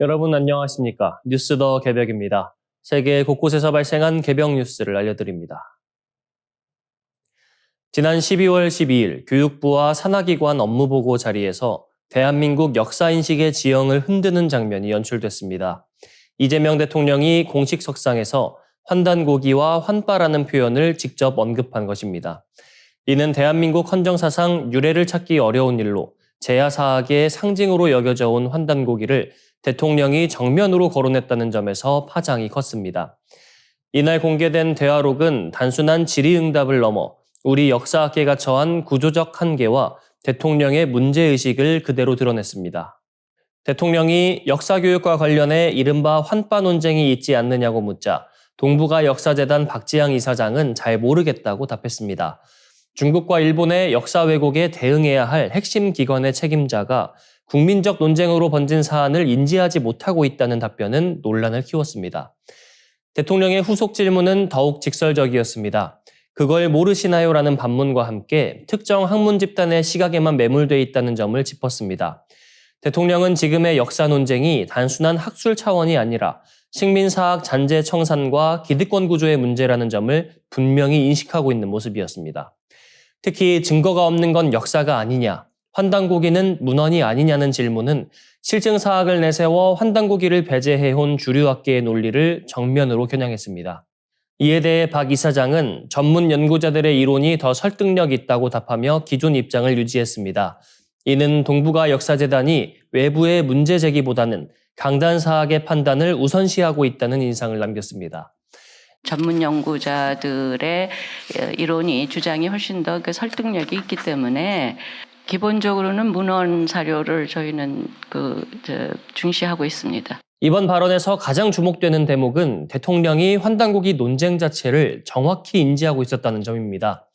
여러분 안녕하십니까? 뉴스 더 개벽입니다. 세계 곳곳에서 발생한 개벽 뉴스를 알려드립니다. 지난 12월 12일 교육부와 산하기관 업무보고 자리에서 대한민국 역사인식의 지형을 흔드는 장면이 연출됐습니다. 이재명 대통령이 공식 석상에서 환단고기와 환빠라는 표현을 직접 언급한 것입니다. 이는 대한민국 헌정사상 유래를 찾기 어려운 일로 제야사학의 상징으로 여겨져 온 환단고기를 대통령이 정면으로 거론했다는 점에서 파장이 컸습니다. 이날 공개된 대화록은 단순한 질의응답을 넘어 우리 역사학계가 처한 구조적 한계와 대통령의 문제의식을 그대로 드러냈습니다. 대통령이 역사교육과 관련해 이른바 환빠 논쟁이 있지 않느냐고 묻자 동북아 역사재단 박지향 이사장은 잘 모르겠다고 답했습니다. 중국과 일본의 역사 왜곡에 대응해야 할 핵심 기관의 책임자가 국민적 논쟁으로 번진 사안을 인지하지 못하고 있다는 답변은 논란을 키웠습니다. 대통령의 후속 질문은 더욱 직설적이었습니다. 그걸 모르시나요? 라는 반문과 함께 특정 학문 집단의 시각에만 매몰돼 있다는 점을 짚었습니다. 대통령은 지금의 역사 논쟁이 단순한 학술 차원이 아니라 식민사학 잔재 청산과 기득권 구조의 문제라는 점을 분명히 인식하고 있는 모습이었습니다. 특히 증거가 없는 건 역사가 아니냐, 환단고기는 문헌이 아니냐는 질문은 실증 사학을 내세워 환단고기를 배제해온 주류학계의 논리를 정면으로 겨냥했습니다. 이에 대해 박 이사장은 전문 연구자들의 이론이 더 설득력 있다고 답하며 기존 입장을 유지했습니다. 이는 동북아 역사재단이 외부의 문제 제기보다는 강단 사학의 판단을 우선시하고 있다는 인상을 남겼습니다. 전문 연구자들의 이론이 주장이 훨씬 더그 설득력이 있기 때문에 기본적으로는 문헌 사료를 저희는 그 중시하고 있습니다. 이번 발언에서 가장 주목되는 대목은 대통령이 환단고기 논쟁 자체를 정확히 인지하고 있었다는 점입니다.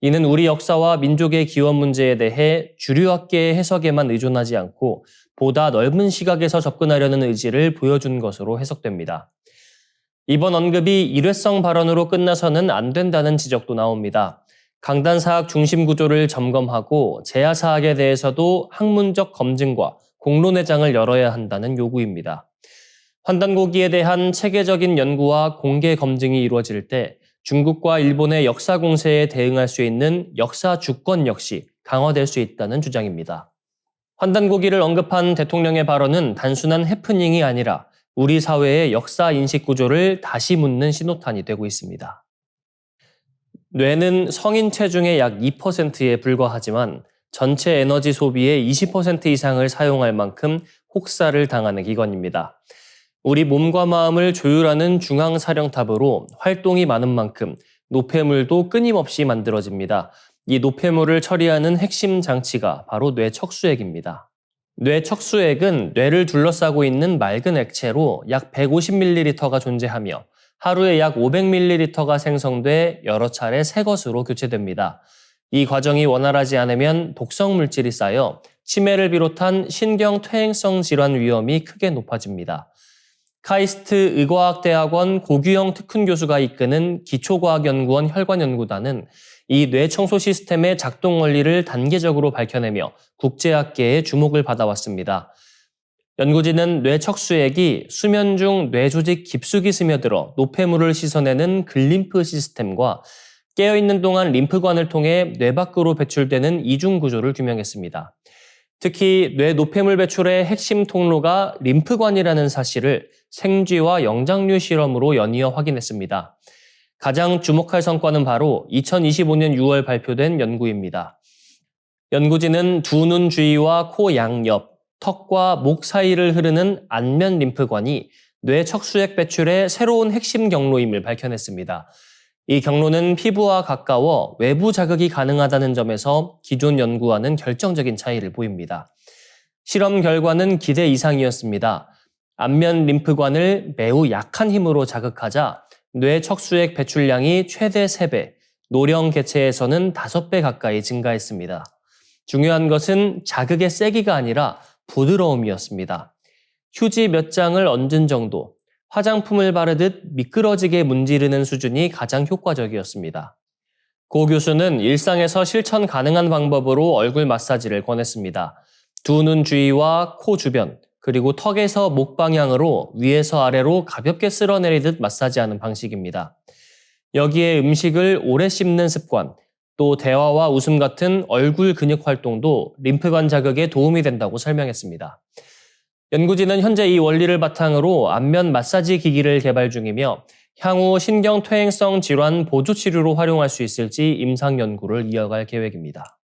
이는 우리 역사와 민족의 기원 문제에 대해 주류학계의 해석에만 의존하지 않고 보다 넓은 시각에서 접근하려는 의지를 보여준 것으로 해석됩니다. 이번 언급이 일회성 발언으로 끝나서는 안 된다는 지적도 나옵니다. 강단 사학 중심 구조를 점검하고 제야 사학에 대해서도 학문적 검증과 공론회장을 열어야 한다는 요구입니다. 환단고기에 대한 체계적인 연구와 공개 검증이 이루어질 때 중국과 일본의 역사 공세에 대응할 수 있는 역사 주권 역시 강화될 수 있다는 주장입니다. 환단고기를 언급한 대통령의 발언은 단순한 해프닝이 아니라 우리 사회의 역사 인식 구조를 다시 묻는 신호탄이 되고 있습니다. 뇌는 성인 체중의 약 2%에 불과하지만 전체 에너지 소비의 20% 이상을 사용할 만큼 혹사를 당하는 기관입니다. 우리 몸과 마음을 조율하는 중앙사령탑으로 활동이 많은 만큼 노폐물도 끊임없이 만들어집니다. 이 노폐물을 처리하는 핵심 장치가 바로 뇌척수액입니다. 뇌척수액은 뇌를 둘러싸고 있는 맑은 액체로 약 150ml가 존재하며 하루에 약 500ml가 생성돼 여러 차례 새 것으로 교체됩니다. 이 과정이 원활하지 않으면 독성 물질이 쌓여 치매를 비롯한 신경 퇴행성 질환 위험이 크게 높아집니다. 카이스트 의과학대학원 고규영 특훈 교수가 이끄는 기초과학연구원 혈관연구단은 이 뇌청소 시스템의 작동 원리를 단계적으로 밝혀내며 국제학계의 주목을 받아왔습니다. 연구진은 뇌척수액이 수면 중 뇌조직 깊숙이 스며들어 노폐물을 씻어내는 글림프 시스템과 깨어있는 동안 림프관을 통해 뇌 밖으로 배출되는 이중 구조를 규명했습니다. 특히 뇌 노폐물 배출의 핵심 통로가 림프관이라는 사실을 생쥐와 영장류 실험으로 연이어 확인했습니다. 가장 주목할 성과는 바로 2025년 6월 발표된 연구입니다. 연구진은 두 눈 주위와 코 양옆, 턱과 목 사이를 흐르는 안면 림프관이 뇌 척수액 배출의 새로운 핵심 경로임을 밝혀냈습니다. 이 경로는 피부와 가까워 외부 자극이 가능하다는 점에서 기존 연구와는 결정적인 차이를 보입니다. 실험 결과는 기대 이상이었습니다. 안면 림프관을 매우 약한 힘으로 자극하자 뇌 척수액 배출량이 최대 3배, 노령 개체에서는 5배 가까이 증가했습니다. 중요한 것은 자극의 세기가 아니라 부드러움이었습니다. 휴지 몇 장을 얹은 정도, 화장품을 바르듯 미끄러지게 문지르는 수준이 가장 효과적이었습니다. 고 교수는 일상에서 실천 가능한 방법으로 얼굴 마사지를 권했습니다. 두 눈 주위와 코 주변, 그리고 턱에서 목 방향으로 위에서 아래로 가볍게 쓸어내리듯 마사지하는 방식입니다. 여기에 음식을 오래 씹는 습관, 또 대화와 웃음 같은 얼굴 근육 활동도 림프관 자극에 도움이 된다고 설명했습니다. 연구진은 현재 이 원리를 바탕으로 안면 마사지 기기를 개발 중이며 향후 신경 퇴행성 질환 보조 치료로 활용할 수 있을지 임상 연구를 이어갈 계획입니다.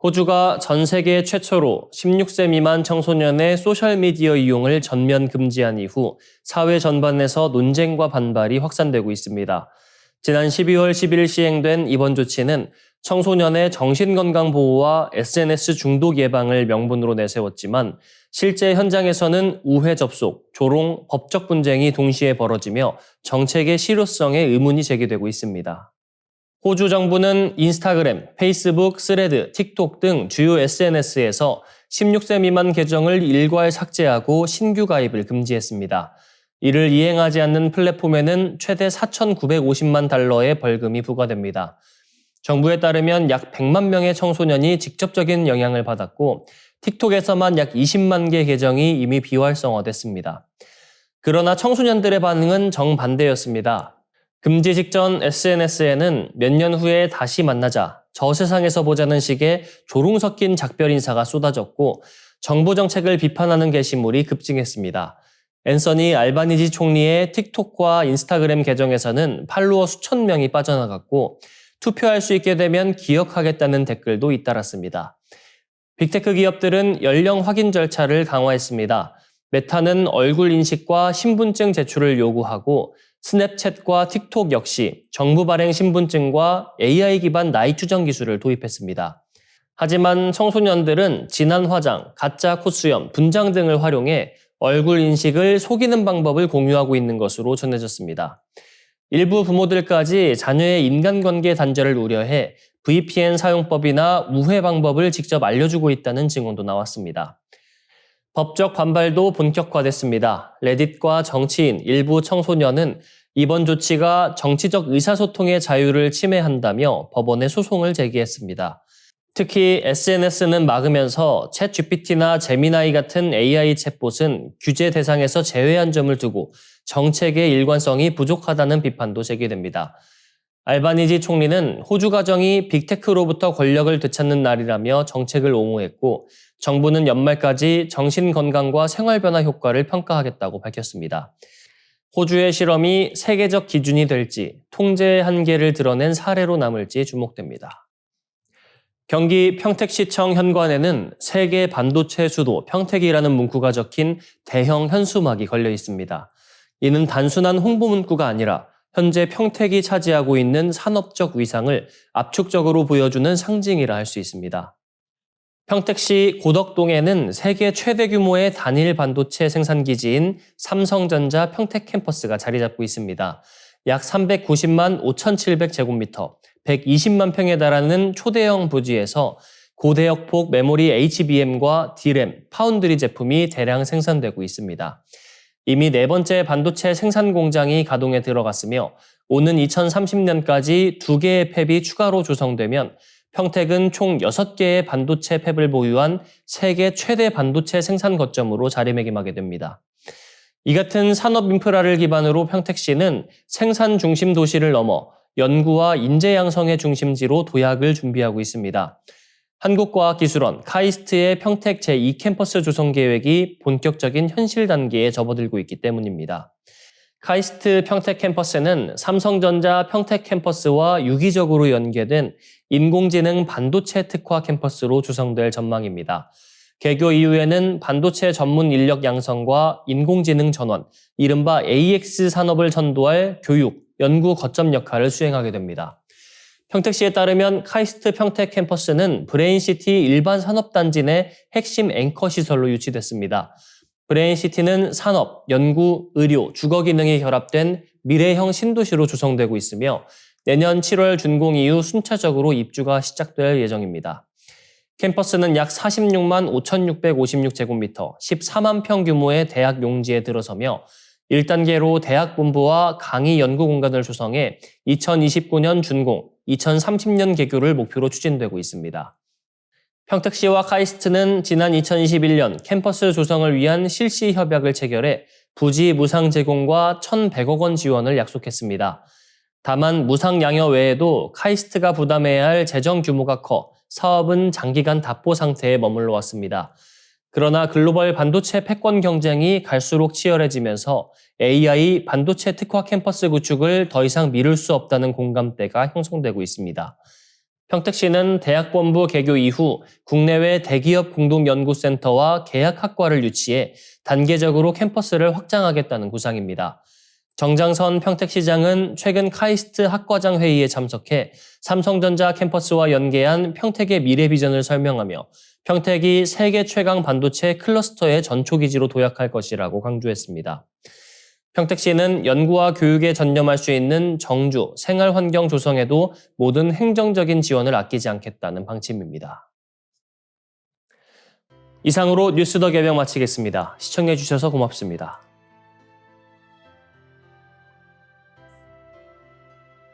호주가 전 세계 최초로 16세 미만 청소년의 소셜미디어 이용을 전면 금지한 이후 사회 전반에서 논쟁과 반발이 확산되고 있습니다. 지난 12월 10일 시행된 이번 조치는 청소년의 정신건강 보호와 SNS 중독 예방을 명분으로 내세웠지만 실제 현장에서는 우회 접속, 조롱, 법적 분쟁이 동시에 벌어지며 정책의 실효성에 의문이 제기되고 있습니다. 호주 정부는 인스타그램, 페이스북, 스레드, 틱톡 등 주요 SNS에서 16세 미만 계정을 일괄 삭제하고 신규 가입을 금지했습니다. 이를 이행하지 않는 플랫폼에는 최대 4,950만 달러의 벌금이 부과됩니다. 정부에 따르면 약 100만 명의 청소년이 직접적인 영향을 받았고 틱톡에서만 약 20만 개 계정이 이미 비활성화됐습니다. 그러나 청소년들의 반응은 정반대였습니다. 금지 직전 SNS에는 몇 년 후에 다시 만나자, 저 세상에서 보자는 식의 조롱 섞인 작별 인사가 쏟아졌고 정부 정책을 비판하는 게시물이 급증했습니다. 앤서니 알바니지 총리의 틱톡과 인스타그램 계정에서는 팔로워 수천 명이 빠져나갔고 투표할 수 있게 되면 기억하겠다는 댓글도 잇따랐습니다. 빅테크 기업들은 연령 확인 절차를 강화했습니다. 메타는 얼굴 인식과 신분증 제출을 요구하고 스냅챗과 틱톡 역시 정부 발행 신분증과 AI 기반 나이 추정 기술을 도입했습니다. 하지만 청소년들은 진한 화장, 가짜 콧수염, 분장 등을 활용해 얼굴 인식을 속이는 방법을 공유하고 있는 것으로 전해졌습니다. 일부 부모들까지 자녀의 인간관계 단절을 우려해 VPN 사용법이나 우회 방법을 직접 알려주고 있다는 증언도 나왔습니다. 법적 반발도 본격화됐습니다. 레딧과 정치인, 일부 청소년은 이번 조치가 정치적 의사소통의 자유를 침해한다며 법원에 소송을 제기했습니다. 특히 SNS는 막으면서 챗 GPT나 제미나이 같은 AI 챗봇은 규제 대상에서 제외한 점을 두고 정책의 일관성이 부족하다는 비판도 제기됩니다. 알바니지 총리는 호주 가정이 빅테크로부터 권력을 되찾는 날이라며 정책을 옹호했고 정부는 연말까지 정신 건강과 생활 변화 효과를 평가하겠다고 밝혔습니다. 호주의 실험이 세계적 기준이 될지 통제의 한계를 드러낸 사례로 남을지 주목됩니다. 경기 평택시청 현관에는 세계 반도체 수도 평택이라는 문구가 적힌 대형 현수막이 걸려 있습니다. 이는 단순한 홍보 문구가 아니라 현재 평택이 차지하고 있는 산업적 위상을 압축적으로 보여주는 상징이라 할 수 있습니다. 평택시 고덕동에는 세계 최대 규모의 단일 반도체 생산 기지인 삼성전자 평택 캠퍼스가 자리 잡고 있습니다. 약 390만 5,700제곱미터, 120만 평에 달하는 초대형 부지에서 고대역폭 메모리 HBM과 D램, 파운드리 제품이 대량 생산되고 있습니다. 이미 네 번째 반도체 생산 공장이 가동에 들어갔으며 오는 2030년까지 두 개의 팹이 추가로 조성되면 평택은 총 6개의 반도체 팹을 보유한 세계 최대 반도체 생산 거점으로 자리매김하게 됩니다. 이 같은 산업 인프라를 기반으로 평택시는 생산 중심 도시를 넘어 연구와 인재 양성의 중심지로 도약을 준비하고 있습니다. 한국과학기술원 카이스트의 평택 제2캠퍼스 조성 계획이 본격적인 현실 단계에 접어들고 있기 때문입니다. 카이스트 평택 캠퍼스는 삼성전자 평택 캠퍼스와 유기적으로 연계된 인공지능 반도체 특화 캠퍼스로 구성될 전망입니다. 개교 이후에는 반도체 전문 인력 양성과 인공지능 전원, 이른바 AX 산업을 선도할 교육, 연구 거점 역할을 수행하게 됩니다. 평택시에 따르면 카이스트 평택 캠퍼스는 브레인시티 일반 산업단지 내 핵심 앵커 시설로 유치됐습니다. 브레인시티는 산업, 연구, 의료, 주거 기능이 결합된 미래형 신도시로 조성되고 있으며 내년 7월 준공 이후 순차적으로 입주가 시작될 예정입니다. 캠퍼스는 약 46만 5,656제곱미터, 14만 평 규모의 대학 용지에 들어서며 1단계로 대학 본부와 강의 연구 공간을 조성해 2029년 준공, 2030년 개교를 목표로 추진되고 있습니다. 평택시와 카이스트는 지난 2021년 캠퍼스 조성을 위한 실시 협약을 체결해 부지 무상 제공과 1,100억 원 지원을 약속했습니다. 다만 무상 양여 외에도 카이스트가 부담해야 할 재정 규모가 커 사업은 장기간 답보 상태에 머물러 왔습니다. 그러나 글로벌 반도체 패권 경쟁이 갈수록 치열해지면서 AI 반도체 특화 캠퍼스 구축을 더 이상 미룰 수 없다는 공감대가 형성되고 있습니다. 평택 시는 대학 본부 개교 이후 국내외 대기업 공동연구센터와 계약학과를 유치해 단계적으로 캠퍼스를 확장하겠다는 구상입니다. 정장선 평택시장은 최근 카이스트 학과장 회의에 참석해 삼성전자 캠퍼스와 연계한 평택의 미래 비전을 설명하며 평택이 세계 최강 반도체 클러스터의 전초기지로 도약할 것이라고 강조했습니다. 평택시는 연구와 교육에 전념할 수 있는 정주, 생활 환경 조성에도 모든 행정적인 지원을 아끼지 않겠다는 방침입니다. 이상으로 뉴스 더 개명 마치겠습니다. 시청해주셔서 고맙습니다.